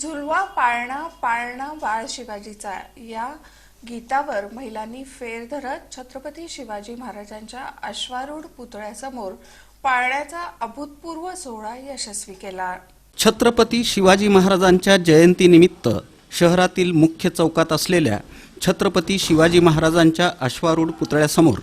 झुलवा पाळणा पाळणा बाळ शिवाजीचा या गीतावर महिलांनी फेर धरत छत्रपती शिवाजी महाराजांच्या अश्वारूढ पुतळ्यासमोर पाळण्याचा अभूतपूर्व सोहळा यशस्वी केला. छत्रपती शिवाजी महाराजांच्या जयंतीनिमित्त शहरातील मुख्य चौकात असलेल्या छत्रपती शिवाजी महाराजांच्या अश्वारूढ पुतळ्यासमोर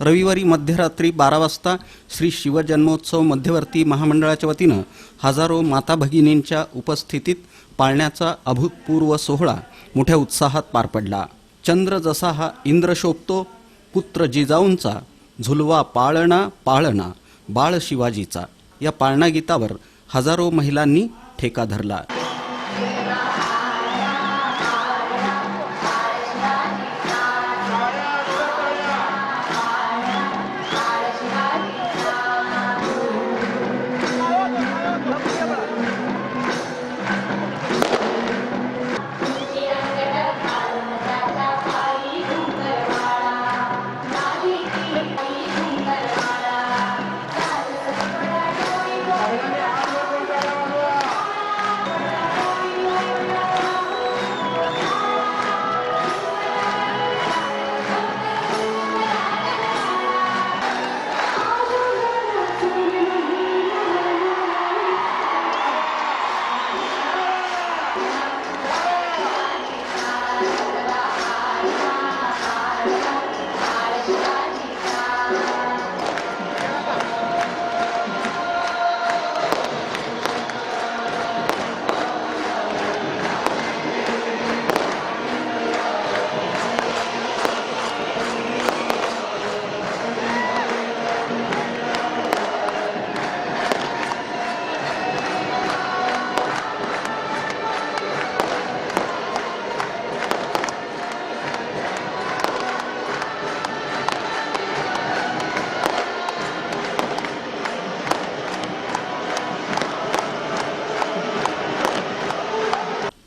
रविवारी मध्यरात्री बारा वाजता श्री शिवजन्मोत्सव मध्यवर्ती महामंडळाच्या वतीनं हजारो माता भगिनींच्या उपस्थितीत पाळण्याचा अभूतपूर्व सोहळा मोठ्या उत्साहात पार पडला. चंद्र जसा हा इंद्र शोभतो पुत्र जिजाऊंचा झुलवा पाळणा पाळणा बाळ शिवाजीचा. या पाळणा गीतावर हजारो महिलांनी ठेका धरला.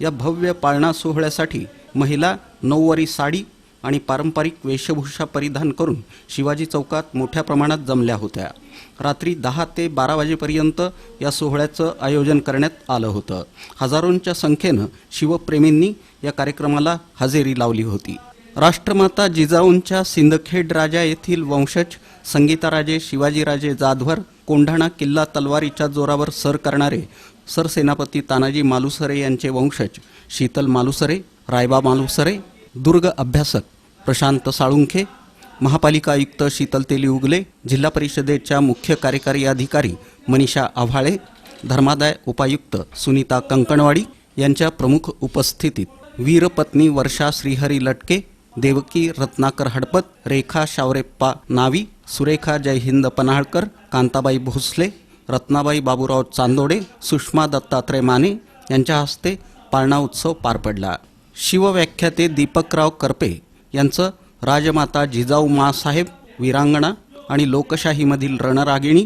या भव्य पाळणा सोहळ्यासाठी महिला नऊवारी साडी आणि पारंपरिक वेशभूषा परिधान करून शिवाजी चौकात मोठ्या प्रमाणात जमल्या होत्या. रात्री दहा ते बारा वाजेपर्यंत या सोहळ्याचं आयोजन करण्यात आलं होतं. हजारोंच्या संख्येनं शिवप्रेमींनी या कार्यक्रमाला हजेरी लावली होती. राष्ट्रमाता जिजाऊंच्या सिंदखेड राजा येथील वंशज संगीताराजे शिवाजीराजे जाधवर कोंढाणा किल्ला तलवारीच्या जोरावर सर करणारे सरसेनापती तानाजी मालुसरे यांचे वंशज शीतल मालुसरे रायबा मालुसरे दुर्ग अभ्यासक प्रशांत साळुंखे महापालिका आयुक्त शीतल तेली उगले जिल्हा परिषदेच्या मुख्य कार्यकारी अधिकारी मनीषा आव्हाळे धर्मादाय उपायुक्त सुनीता कंकणवाडी यांच्या प्रमुख उपस्थितीत वीरपत्नी वर्षा श्रीहरी लटके देवकी रत्नाकर हडपत रेखा शावरेप्पा नावी सुरेखा जयहिंद पन्हाळकर कांताबाई भोसले रत्नाबाई बाबूराव चांदोडे सुषमा दत्तात्रय माने यांच्या हस्ते पाळणा उत्सव पार पडला. शिवव्याख्याते दीपकराव करपे यांचं राजमाता जिजाऊ मासाहेब वीरांगणा आणि लोकशाहीमधील रणरागिणी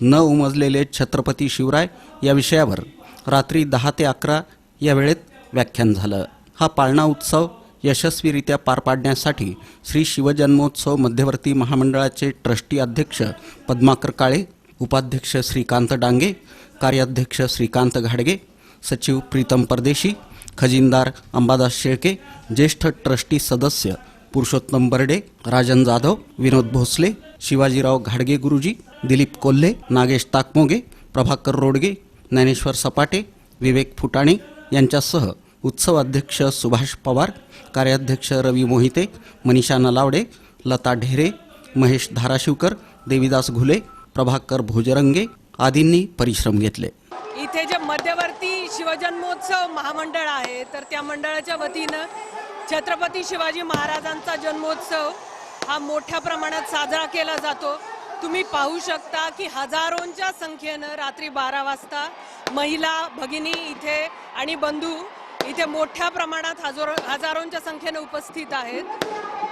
न उमजलेले छत्रपती शिवराय या विषयावर रात्री दहा ते अकरा या वेळेत व्याख्यान झालं. हा पाळणा उत्सव यशस्वीरित्या पार पाडण्यासाठी श्री शिवजन्मोत्सव मध्यवर्ती महामंडळाचे ट्रस्टी अध्यक्ष पद्माकर काळे उपाध्यक्ष श्रीकांत डांगे कार्याध्यक्ष श्रीकांत घाडगे सचिव प्रीतम परदेशी खजिनदार अंबादास शेळके ज्येष्ठ ट्रस्टी सदस्य पुरुषोत्तम बर्डे राजन जाधव विनोद भोसले शिवाजीराव घाडगे गुरुजी दिलीप कोल्हे नागेश ताकमोगे प्रभाकर रोडगे ज्ञानेश्वर सपाटे विवेक फुटाणे यांच्यासह उत्सव अध्यक्ष सुभाष पवार कार्याध्यक्ष रवी मोहिते मनीषा नलावडे लता ढेरे महेश धाराशिवकर देविदास घुले प्रभाकर भोजरंगे आदींनी परिश्रम घेतले. इथे जे मध्यवर्ती शिवजन्मोत्सव महामंडळ आहे तर त्या मंडळाच्या वतीनं छत्रपती शिवाजी महाराजांचा जन्मोत्सव हा मोठ्या प्रमाणात साजरा केला जातो. तुम्ही पाहू शकता की हजारोंच्या संख्येनं रात्री बारा वाजता महिला भगिनी इथे आणि बंधू इथे मोठ्या प्रमाणात हजारो हजारोंच्या संख्येनं उपस्थित आहेत.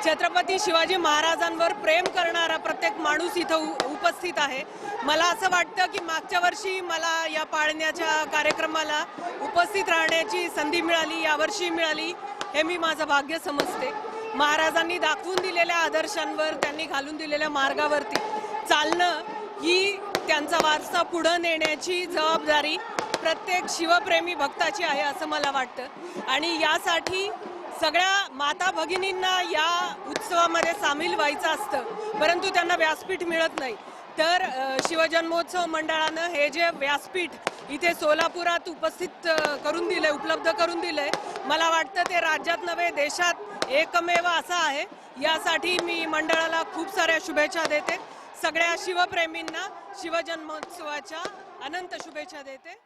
छत्रपती शिवाजी महाराजांवर प्रेम करणारा प्रत्येक माणूस इथं उ- उपस्थित आहे. मला असं वाटतं की मागच्या वर्षी मला या पाळण्याच्या कार्यक्रमाला उपस्थित राहण्याची संधी मिळाली यावर्षी मिळाली हे मी माझं भाग्य समजते. महाराजांनी दाखवून दिलेल्या आदर्शांवर त्यांनी घालून दिलेल्या मार्गावरती चालणं ही त्यांचा वारसा पुढं नेण्याची जबाबदारी प्रत्येक शिवप्रेमी भक्ताची आहे असं मला वाटतं. आणि यासाठी सगळ्या माता भगिनींना या उत्सवामध्ये सामील व्हायचं असतं परंतु त्यांना व्यासपीठ मिळत नाही. तर शिवजन्मोत्सव मंडळानं हे जे व्यासपीठ इथे सोलापुरात उपस्थित करून करून आहे उपलब्ध करून दिलंय मला वाटतं ते राज्यात नव्हे देशात एकमेव असं आहे. यासाठी मी मंडळाला खूप साऱ्या शुभेच्छा देते. सगळ्या शिवप्रेमींना शिवजन्मोत्सवाच्या अनंत शुभेच्छा देते.